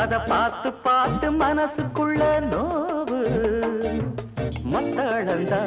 அத பார்த்து பார்த்து மனசுக்குள்ள நோவு. மத்தளந்தா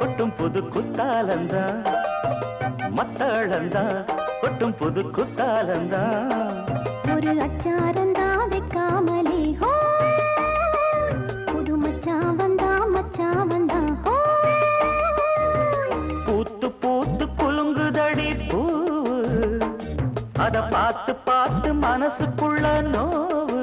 கொட்டும் புது குத்தாலந்தா மத்தளந்தா கொட்டும் புது குத்தாலந்தா ஒரு அச்சாரந்தா வைக்காமலே ஹோ. புது மச்சான் வந்தா மச்சான் வந்தா ஹோ. பூத்து பூத்து குலுங்குதடி பூவு. அத பார்த்து பார்த்து மனசுக்குள்ள நோவு.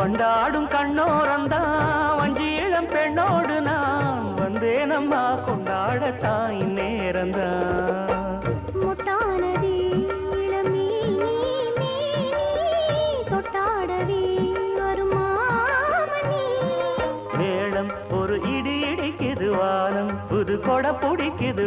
வண்டாடும் கண்ணோரந்தா வஞ்சி இளம் பெண்ணோடு நான் வந்தேனம்மா கொண்டாடத்தான் இந்நேரந்தான் ஒரு இடி இடிக்குது வானம் புது கொடை பிடிக்குது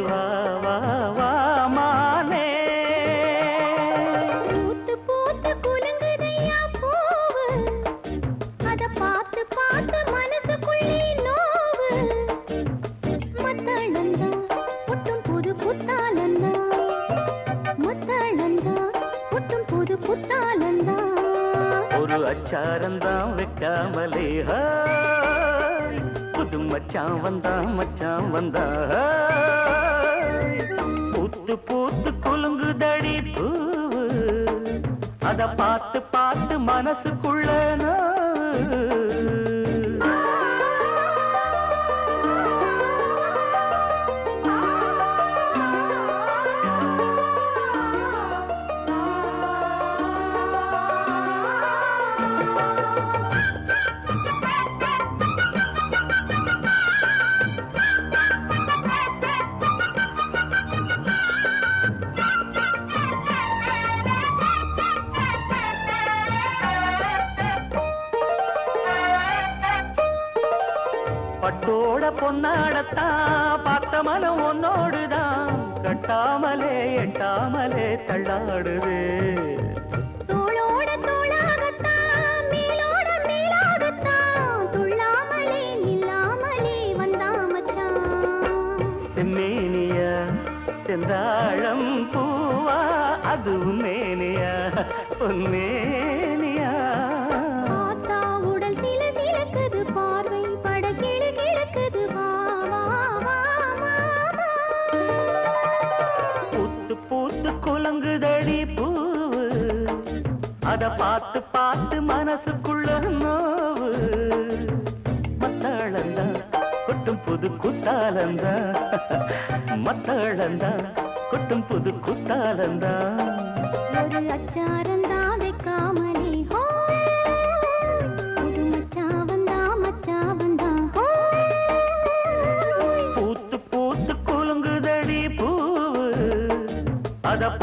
ஒரு வைக்காமலே புது மச்சான் வந்தா மச்சான் வந்தா ஹாய். பூத்து பூத்து குலுங்குதடி பூவு அத பார்த்து பார்த்து மனசுக்குள்ள நோவு. பட்டோட பொன்னாடத்தான் பார்த்த மனம் உன்னோடுதான். கட்டாமலே எட்டாமலே தள்ளாடுது. செந்தாழம் பூவா அதுவும் மேனியா. பொன்மேனியா குலங்குதடி பூவு. அத பார்த்து பார்த்து மனசுக்குள்ள நோவு. மத்தாழந்தா கொட்டும் புது குத்தாலந்தா மத்தாழந்தா கொட்டும் புது குத்தாலந்தா